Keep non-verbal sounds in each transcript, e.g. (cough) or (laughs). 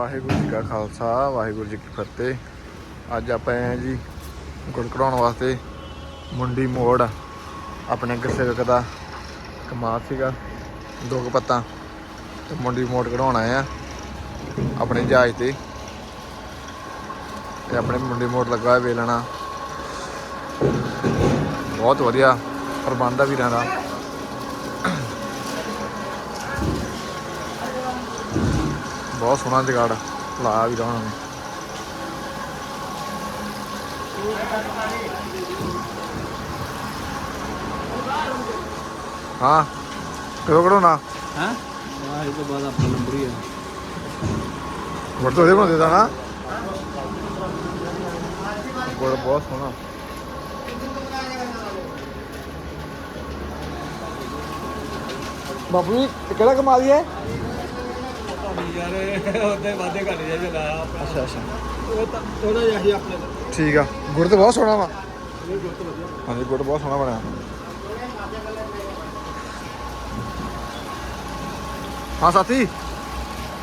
ਵਾਹਿਗੁਰੂ ਜੀ ਕਾ ਖਾਲਸਾ, ਵਾਹਿਗੁਰੂ ਜੀ ਕੀ ਫਤਿਹ। ਅੱਜ ਆਪਾਂ ਆਏ ਹਾਂ ਜੀ ਗੁੜ ਕਢਾਉਣ ਵਾਸਤੇ ਮੁੰਡੀ ਮੋੜ। ਆਪਣੇ ਗੁਰਸੇਵਕ ਦਾ ਕਮਾਲ ਸੀਗਾ, ਦੋ ਕੁ ਪੱਤਾਂ। ਤੇ ਮੁੰਡੀ ਮੋੜ ਕਢਾਉਣ ਆਏ ਆ ਆਪਣੇ ਜਹਾਜ਼ ਤੇ। ਤੇ ਆਪਣੇ ਮੁੰਡੀ ਮੋੜ ਲੱਗਾ ਹੋਇਆ ਵੇਲਣਾ ਬਹੁਤ ਵਧੀਆ ਪ੍ਰਬੰਧ ਆ ਵੀਰਾਂ ਦਾ। ਬਹੁਤ ਸੋਹਣਾ ਜਗਾੜ ਲਾਇਆ ਵੀ ਉਹਨਾਂ ਨੇ। ਹਾਂ ਕਦੋਂ ਕਢਾਉਣਾ? ਹਾਂ? ਆਹ ਇਹ ਤੋਂ ਬਾਅਦ ਆਪਣਾ ਨੰਬਰ ਹੀ ਹੈ ਗੁੜ ਤੋਂ ਇਹਦੇ ਬਣਾਉਂਦੇ ਦਾ ਨਾ। ਬਹੁਤ ਸੋਹਣਾ। ਬਾਪੂ ਜੀ ਕਿਹੜਾ ਕਮਾ ਲਈ ਹੈ? ਯਾਰ ਉਹਦੇ ਵਾਦੇ ਘੱਟ ਜਾ ਜਲਾ ਅੱਛਾ ਅੱਛਾ। ਉਹ ਤਾਂ ਥੋੜਾ ਜਿਹਾ ਹੀ ਆਪਣੇ ਠੀਕ ਆ। ਗੁੜ ਤਾਂ ਬਹੁਤ ਸੋਹਣਾ ਵਾ। ਇਹ ਗੁੱਟ ਵਧੀਆ। ਹਾਂਜੀ ਗੁੜ ਬਹੁਤ ਸੋਹਣਾ ਬਣਿਆ। ਹਾਂ ਸਾਥੀ।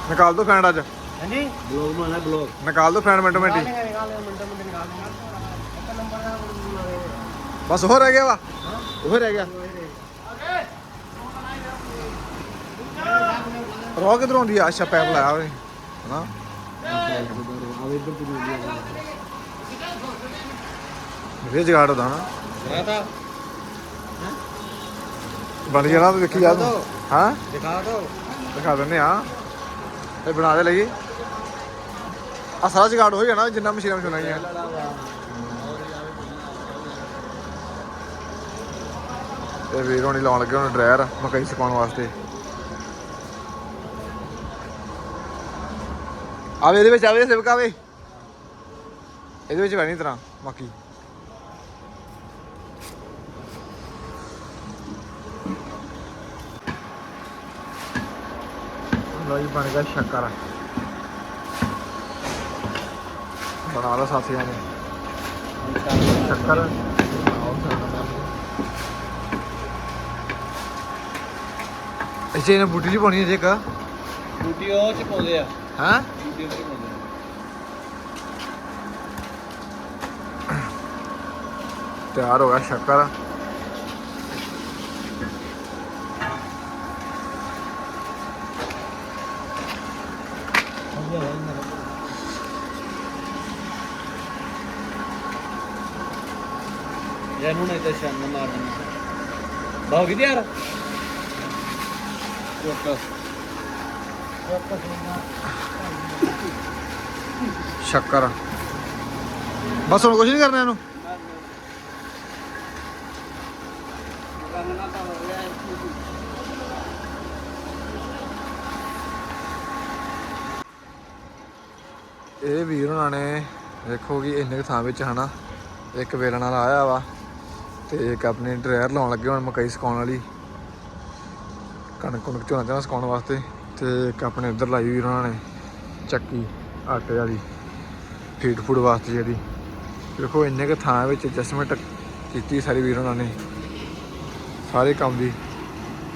ਨਿਕਾਲ ਦੋ ਫੈਂਡ ਅੱਜ। ਹਾਂਜੀ? ਬਲੌਗ ਮਾਣਾ ਬਲੌਗ। ਨਿਕਾਲ ਦੋ ਫੈਂਡ ਮਿੰਟੋ ਮਿੰਟੀ ਬਸ ਉਹ ਰਹਿ ਗਿਆ ਵਾ। ਉਹ ਰਹਿ ਗਿਆ। ਰੋ ਕਿਧਰੋਂ ਆਉਂਦੀ ਆ? ਅੱਛਾ ਪੈਪ ਲਾਇਆ ਉਹਨੇ ਹਨਾ? ਵਧੀਆ ਜਗਾੜ ਉਹਦਾ ਨਾ ਰਾਤਾ ਬਣ ਜਾਣਾ ਤੂੰ ਦੇਖੀ ਜਾ ਤੂੰ ਹਾਂ? ਦਿਖਾ ਦੋ। ਦਿਖਾ ਦਿੰਨੇ ਆ। ਇਹ ਬਣਾ ਦੇ ਲਈ। ਆ ਸਾਰਾ ਜਗਾੜ ਹੋ ਜਾਣਾ ਜਿੰਨਾ ਮਸ਼ੀਨਾਂ ਮਸ਼ੀਨਾਂ ਗਈਆਂ ਤੇ ਵੀਰ ਹੋਣੀ ਲਾਉਣ ਲੱਗੇ ਹੁਣ ਡਰਾਇਰ ਮਕਈ ਸੁਕਾਉਣ ਵਾਸਤੇ। ਆਵੇ ਇਹਦੇ ਵਿੱਚ, ਆਵੇ ਸਿਵਕ ਆਵੇ ਇਹਦੇ ਵਿੱਚ ਬਣੀ ਤਰ੍ਹਾਂ ਮੱਕੀ ਲੋ ਜੀ, ਬਣ ਗਿਆ ਸ਼ੱਕਰ। ਬਣਾ ਲਓ ਸਾਥੀਆਂ ਨੇ। ਸ਼ੱਕਰ। ਇਸੇ ਨੇ ਬੂਟੀ ਜੀ ਪਾਉਣੀ ਹੈ ਜੇ ਇੱਕ। ਬੂਟੀ ਉਹ ਚ ਪਾਉਂਦੇ ਆ। ਆ ਤਿਆਰ ਹੋ ਗਿਆ ਸ਼ੱਕਰ। ਇਹਨਾਂ ਨਹੀਂ ਤਾਂ ਸ਼ਾਨ ਮਾਰ ਦੇਣਾ ਬਾਹਰ ਕਿਧਰ ਯਾਰ ਚੋਕਸ ਸ਼ੱਕਰ। ਬਸ ਹੁਣ ਕੁਝ ਨਹੀਂ ਕਰਨਾ ਇਹਨੂੰ? ਇਹ ਵੀਰ ਉਹਨਾਂ ਨੇ, ਦੇਖੋ ਕਿ ਇੰਨੇ ਕੁ ਥਾਂ ਵਿੱਚ ਹਨਾ, ਇੱਕ ਵੇਲਣ ਵਾਲਾ ਆਇਆ ਵਾ ਤੇ ਇੱਕ ਆਪਣੇ ਡਰਾਇਰ ਲਾਉਣ ਲੱਗੇ ਹੁਣ ਮਕਈ ਸੁਕਾਉਣ ਵਾਲੀ। ਕਣਕ ਕੁਣਕ ਝੋਨਾ ਝੋਨਾ ਸੁਕਾਉਣ ਵਾਸਤੇ। ਤੇ ਇੱਕ ਆਪਣੇ ਇੱਧਰ ਲਾਈ ਵੀਰ ਉਹਨਾਂ ਨੇ ਚੱਕੀ, ਆਟੇ ਵਾਲੀ ਫੀਡ ਫੂਡ ਵਾਸਤੇ ਜਿਹੜੀ। ਦੇਖੋ, ਇੰਨੇ ਕੁ ਥਾਂ ਵਿੱਚ ਐਡਜਸਟਮੈਂਟ ਕੀਤੀ ਸਾਰੇ ਵੀਰ ਉਹਨਾਂ ਨੇ। ਸਾਰੇ ਕੰਮ ਦੀ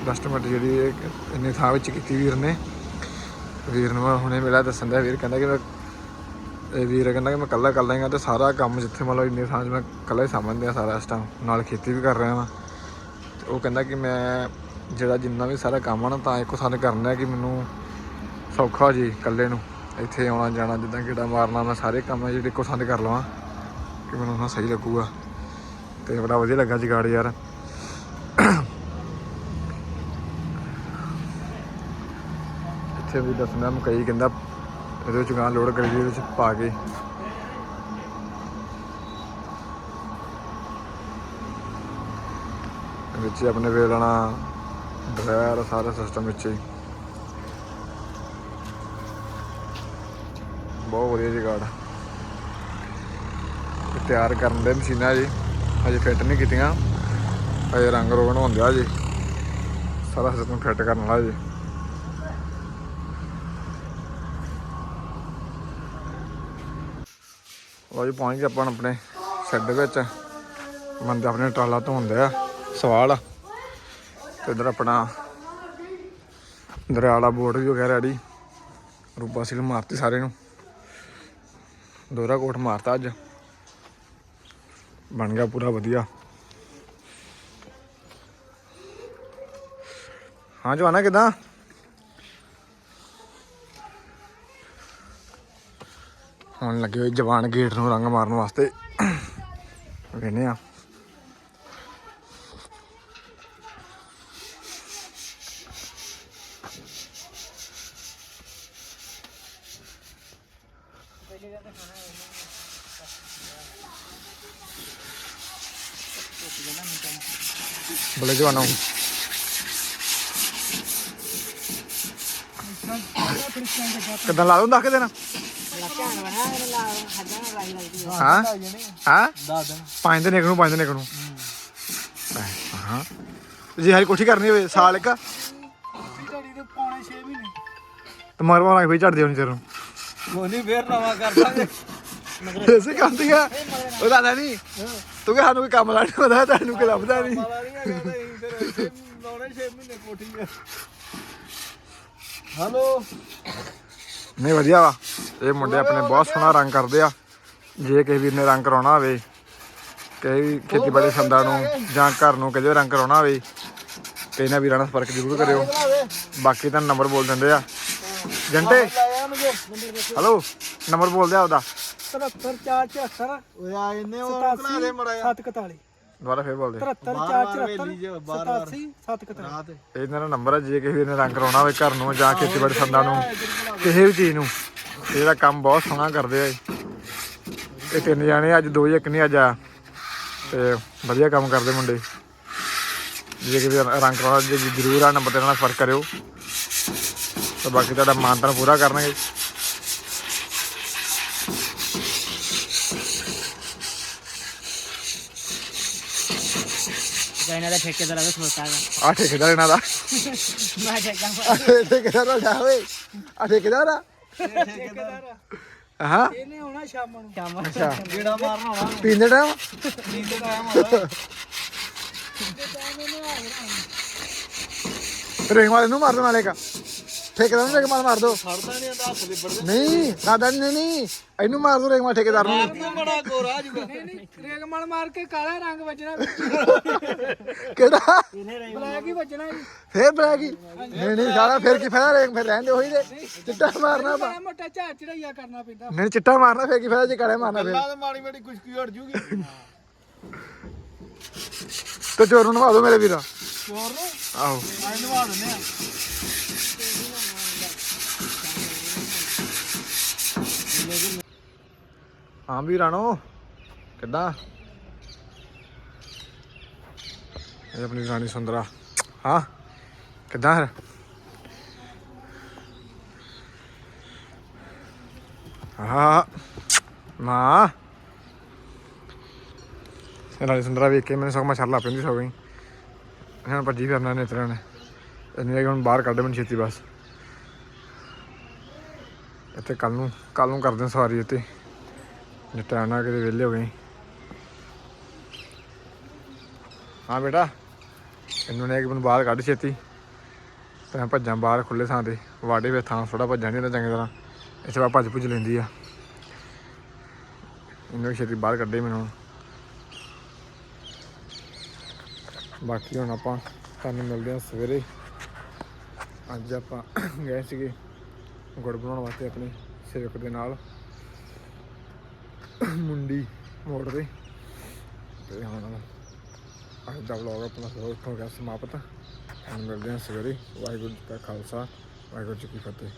ਐਡਜਸਟਮੈਂਟ ਜਿਹੜੀ ਇੰਨੇ ਥਾਂ ਵਿੱਚ ਕੀਤੀ ਵੀਰ ਨੇ। ਵੀਰ ਨੂੰ ਹੁਣੇ ਮਿਲਿਆ ਦੱਸਣ ਦਾ ਵੀਰ ਕਹਿੰਦਾ ਕਿ ਮੈਂ ਇਹ ਵੀਰ ਕਹਿੰਦਾ ਕਿ ਮੈਂ ਇਕੱਲਾ ਕਰ ਲਾਂਗਾ ਤੇ ਸਾਰਾ ਕੰਮ ਜਿੱਥੇ ਮੰਨ ਲਓ ਇੰਨੇ ਥਾਂ 'ਚ ਮੈਂ ਇਕੱਲਾ ਹੀ ਸਾਂਭਣ ਆ ਸਾਰਾ ਇਸ ਟਾਈਮ ਨਾਲ ਖੇਤੀ ਵੀ ਕਰ ਰਿਹਾ ਵਾਂ। ਤੇ ਉਹ ਕਹਿੰਦਾ ਕਿ ਮੈਂ ਜਿਹੜਾ ਜਿੰਨਾ ਵੀ ਸਾਰਾ ਕੰਮ ਆ ਨਾ, ਤਾਂ ਇੱਕੋ ਸਾਨੂੰ ਕਰਨਾ ਕਿ ਮੈਨੂੰ ਸੌਖਾ ਜੀ ਇਕੱਲੇ ਨੂੰ। ਇੱਥੇ ਆਉਣਾ, ਜਾਣਾ, ਜਿੱਦਾਂ ਕਿਹੜਾ ਮਾਰਨਾ, ਮੈਂ ਸਾਰੇ ਕੰਮ ਜਿਹੜੇ ਇੱਕੋ ਸਾਨੂੰ ਕਰ ਲਵਾਂ ਕਿ ਮੈਨੂੰ ਉਹਨਾਂ ਸਹੀ ਲੱਗੂਗਾ। ਤੇ ਬੜਾ ਵਧੀਆ ਲੱਗਾ ਜਗਾੜ ਯਾਰ। ਇੱਥੇ ਵੀ ਦੱਸਣਾ, ਮਕਈ ਕਹਿੰਦਾ ਇਹਦੇ ਵਿੱਚ ਗਾਂ ਲੋਡ ਕਰੀ ਦੀ, ਇਹਦੇ ਵਿੱਚ ਪਾ ਕੇ। ਵਿੱਚ ਆਪਣੇ ਵੇਲਣਾ ਡਰਾਇਰ ਸਾਰਾ ਸਿਸਟਮ ਵਿੱਚ ਹੀ। ਬਹੁਤ ਵਧੀਆ ਜਗਾੜ ਇਹ ਤਿਆਰ ਕਰਨ ਦੇ ਮਸ਼ੀਨਾਂ ਜੀ। ਹਜੇ ਫਿੱਟ ਨਹੀਂ ਕੀਤੀਆਂ। ਹਜੇ ਰੰਗ ਰੋਗਣ ਹੁੰਦਿਆ ਜੀ। ਸਾਰਾ ਸਿਸਟਮ ਫਿੱਟ ਕਰਨ ਵਾਲਾ ਜੀ। ਲਓ ਜੀ, ਪਹੁੰਚ ਗਏ ਆਪਾਂ ਆਪਣੇ ਸ਼ੈੱਡ ਵਿੱਚ। ਬੰਦੇ ਆਪਣੇ ਟਰਾਲਾ ਧੋਂਦੇ ਆ ਸਵਾਲ ਤੇ ਇਧਰ ਆਪਣਾ ਦਰਿਆਲਾ ਬੋਰਡ ਵੀ ਵਗੈਰਾ ਗਿਆ ਰੈਡੀ ਰੂਪਾ ਸਿਲ ਮਾਰਤੀ ਸਾਰੇ ਨੂੰ। ਦੋਰਾ ਕੋਟ ਮਾਰਤਾ ਅੱਜ। ਬਣ ਗਿਆ ਪੂਰਾ ਵਧੀਆ। ਹਾਂ ਜਵਾਨਾ, ਕਿਦਾਂ? ਹੁਣ ਲੱਗੇ ਹੋਏ ਜਵਾਨ ਗੇਟ ਨੂੰ ਰੰਗ ਮਾਰਨ ਵਾਸਤੇ। (coughs) ਵੇਨੇ ਆ। ਬਲੇ ਜਵਾਨੋ। ਕਿਦਾਂ ਲਾ ਦੂੰ ਦੱਸ ਕੇ ਦੇਣਾ? ਹਾਂ? ਹਾਂ? ਪੰਜ ਦਿਨ ਇੱਕ ਨੂੰ ਪੰਜ ਦਿਨ ਇੱਕ ਨੂੰ। ਹਾਂ। ਤੇ ਜੇ ਹਰੀ ਕੋਠੀ ਕਰਨੀ ਹੋਵੇ ਸਾਲ ਇੱਕ? ਝੜੀ ਦੇ ਪੌਣੇ 6 ਮਹੀਨੇ। ਤੇ ਮਗਰ ਮਾਰਾਂ ਫੇਰ ਝੜ ਦੇ ਉਹਨੂੰ ਚਿਰ ਨੂੰ। ਕੋਈ ਨਹੀਂ ਫੇਰ ਨਵਾਂ ਕਰ ਦਾਂਗੇ ਐਸੇ ਕਰਦੀ ਆ ਉਹ ਦਾਦਾ ਨਹੀਂ। ਤੂੰ ਕਿ ਸਾਨੂੰ ਕੋਈ ਕੰਮ ਲਾਣੀ ਹੁੰਦਾ ਤੈਨੂੰ ਕੋਈ ਲੱਭਦਾ ਨਹੀਂ। ਪਤਾ ਨਹੀਂ ਹੈਗਾ ਤਾਂ ਅਸੀਂ ਫਿਰ ਇੱਥੇ ਲਾਉਣੇ 6 ਮਹੀਨੇ ਕੋਠੀ ਆ। ਹਲੋ? ਨਹੀਂ ਵਧੀਆ ਵਾ। ਇਹ ਮੁੰਡੇ ਆਪਣੇ ਬਹੁਤ ਸੋਹਣਾ ਰੰਗ ਕਰਦੇ ਆ। ਜੇ ਕਿਸੇ ਵੀਰ ਨੇ ਰੰਗ ਕਰਾਉਣਾ ਹੋਵੇ ਵੀ ਖੇਤੀਬਾੜੀ ਸੰਦਾਂ ਨੂੰ ਜਾਂ। ਘਰ ਨੂੰ ਕਿਸੇ ਰੰਗ ਕਰਾਉਣਾ ਹੋਵੇ ਤੇ ਇਹਨਾਂ ਵੀਰਾਂ ਨਾਲ ਸੰਪਰਕ ਜ਼ਰੂਰ ਕਰਿਓ। ਬਾਕੀ ਤਾਂ ਨੰਬਰ ਬੋਲ ਦਿੰਦੇ ਆ। ਜੰਟੇ ਮੈਨੂੰ ਹਲੋ ਨੰਬਰ ਬੋਲ ਦਿਆ ਉਹਦਾ 73474 ਓਏ ਆ ਇਹਨੇ ਉਹ ਬਣਾ ਦੇ ਮੜਾ 741 ਦੁਬਾਰਾ ਫੇਰ ਬੋਲ ਦੇ। 73474 741 ਰਾਤ ਇਹਨਾਂ ਦਾ ਨੰਬਰ ਹੈ ਜੇ ਕਿਸੇ ਨੇ ਰੰਗ ਕਰਾਉਣਾ ਹੋਵੇ ਘਰ ਨੂੰ ਜਾਂ ਖੇਤੀਬਾੜੀ ਸੰਦਾਂ ਨੂੰ ਕਿਸੇ ਵੀ ਚੀਜ਼ ਨੂੰ। ਇਹਦਾ ਕੰਮ ਬਹੁਤ ਸੋਹਣਾ ਕਰਦੇ ਆ ਇਹ। ਤਿੰਨ ਜਾਣੇ ਅੱਜ ਦੋ ਇੱਕ ਨਹੀਂ ਅੱਜ ਆ। ਤੇ ਵਧੀਆ ਕੰਮ ਕਰਦੇ ਮੁੰਡੇ। ਜੇ ਕਿਸੇ ਰੰਗ ਕਰਾਉਣਾ ਜੇ ਜ਼ਰੂਰ ਆ ਨੰਬਰ ਤੇ ਨਾਲ ਸੰਪਰਕ ਕਰਿਓ। ਤੇ ਬਾਕੀ ਤੁਹਾਡਾ ਮਾਨਤਾਨ ਪੂਰਾ ਕਰਨਗੇ। ਇਹਨਾਂ ਦਾ ਠੇਕੇਦਾਰ ਆ ਖਲੋਤਾ ਹੈਗਾ ਆ ਠੇਕੇਦਾਰ ਇਹਨਾਂ ਦਾ। (laughs) ਮੈਂ ਠੇਕਾ ਆ ਠੇਕੇਦਾਰ ਦਾ ਜਾਵੇ ਆ ਠੇਕੇਦਾਰ ਆ। ਹਾਂ। ਇਹਨੇ ਆਉਣਾ ਸ਼ਾਮ ਨੂੰ। ਸ਼ਾਮ ਅੱਛਾ। ਜਿਹੜਾ ਮਾਰਨਾ ਹੋਣਾ ਪੀਂਦੇ ਟਾਈਮ ਨੀਂਦ ਦਾ ਟਾਈਮ ਰੇਗ ਨੂੰ ਮਾਰ ਦੋ ਨਾਲੇ ਕਾ। ਠੇਕੇਦਾਰ ਨੂੰ ਰੇਗ ਮਾਰ ਮਾਰ ਦੋ ਨਹੀਂ ਆਂਦਾ ਹੱਥ ਲਿਬੜ ਨਹੀਂ ਨਹੀਂ ਨਹੀਂ ਇਹਨੂੰ ਮਾਰ ਦੋ ਰੇਗ ਮਾਰ ਠੇਕੇਦਾਰ ਨੂੰ। ਦੇ ਬੜਾ ਗੋਰਾ ਜੂਗਾ ਰੇਗ ਮਲ ਮਾਰ ਕੇ ਕਾਲਾ ਰੰਗ ਵੱਜਣਾ। ਕਿਹੜਾ? ਬਲੈਕ ਹੀ ਵੱਜਣਾ ਜੀ। ਫੇਰ ਬੈ ਗਈ ਨਹੀਂ ਨਹੀਂ ਸਾਰਾ ਫੇਰ ਕੀ ਫਾਇਦਾ ਰੇਗ ਫਿਰ ਰਹਿੰਦੇ ਉਹੀ ਦੇ ਚਿੱਟਾ ਮਾਰਨਾ ਬਾ ਮੋਟਾ ਝਾੜ ਚੜਾਈਆ ਕਰਨਾ ਪੈਂਦਾ। ਨਹੀਂ ਚਿੱਟਾ ਮਾਰਨਾ ਫੇਰ ਕੀ ਫਾਇਦਾ ਜੇ ਕਾਲੇ ਮਾਰਨਾ ਫੇਰ। ਗੱਲਾਂ ਤੇ ਮਾੜੀ ਮਾੜੀ ਖੁਸ਼ਕੀ ਹਟ ਜੂਗੀ। ਤੇ ਚੋਰ ਨੂੰ ਨਵਾ ਦੋ ਮੇਰੇ ਵੀਰਾ। ਚੋਰ ਨੂੰ? ਆਹੋ। ਆਈ ਨਵਾ ਦਿੰਦੇ ਆ। ਹਾਂ ਵੀ? ਰਾਣੋ ਕਿੱਦਾਂ? ਇਹ ਆਪਣੀ ਰਾਣੀ ਸੁੰਦਰਾ। ਹਾਂ, ਕਿੱਦਾਂ ਹੈ ਹਾਂ ਨਾ। ਰਾਣੀ ਸੁੰਦਰਾ ਵੇਖ ਕੇ ਮੈਨੂੰ ਸਗੋਂ ਮੈਂ ਛੱਲਾ ਪੈਂਦੀ ਸਗੋਂ ਹੀ। ਇਹਨਾਂ ਭੱਜੀ ਫਿਰਨਾ ਨੇ ਇਤਰਾ ਨੇ ਇਹਨੂੰ ਹੁਣ ਬਾਹਰ ਕੱਢ ਮੈਨੂੰ ਛੇਤੀ ਬਸ। ਇੱਥੇ ਕੱਲ ਨੂੰ ਕੱਲ ਨੂੰ ਕਰਦੇ ਸਵਾਰੀ ਉੱਤੇ ਜੇ ਟਾਈਮ ਕਿਤੇ ਵਿਹਲੇ ਹੋ ਗਏ। ਹਾਂ ਬੇਟਾ, ਇਹਨੂੰ ਨੇ ਕਿ ਮੈਨੂੰ ਬਾਹਰ ਕੱਢ ਛੇਤੀ। ਤਾਂ ਭੱਜਾਂ ਬਾਹਰ ਖੁੱਲੇ ਥਾਂ ਤੇ। ਵਾੜੇ ਵੇ ਥਾਂ ਥੋੜਾ ਭੱਜਾਂ ਨਹੀਂ ਹੁੰਦਾ ਚੰਗੀ ਤਰ੍ਹਾਂ। ਇਸ ਵਾਰ ਭੱਜ ਭੁੱਜ ਲੈਂਦੀ ਆ। ਇਹਨੂੰ ਛੇਤੀ ਬਾਹਰ ਕੱਢੇ ਮੈਨੂੰ। ਬਾਕੀ ਹੁਣ ਆਪਾਂ ਤੁਹਾਨੂੰ ਮਿਲਦੇ ਹਾਂ ਸਵੇਰੇ। ਅੱਜ ਆਪਾਂ ਗਏ ਸੀਗੇ ਗੁੜ ਬਣਾਉਣ ਵਾਸਤੇ ਆਪਣੇ ਸੇਵਕ ਦੇ ਨਾਲ। ਮੁੰਡੀ ਮੋੜ ਦੇ। ਤੇ ਹੁਣ ਅੱਜ ਦਾ ਵਲੌਗ ਆਪਣਾ ਹੋਰ ਹੋ ਗਿਆ ਸਮਾਪਤ। ਹੁਣ ਮਿਲਦੇ ਹਾਂ ਸਵੇਰੇ। ਵਾਹਿਗੁਰੂ ਜੀ ਕਾ ਖਾਲਸਾ, ਵਾਹਿਗੁਰੂ ਜੀ ਕੀ ਫਤਿਹ।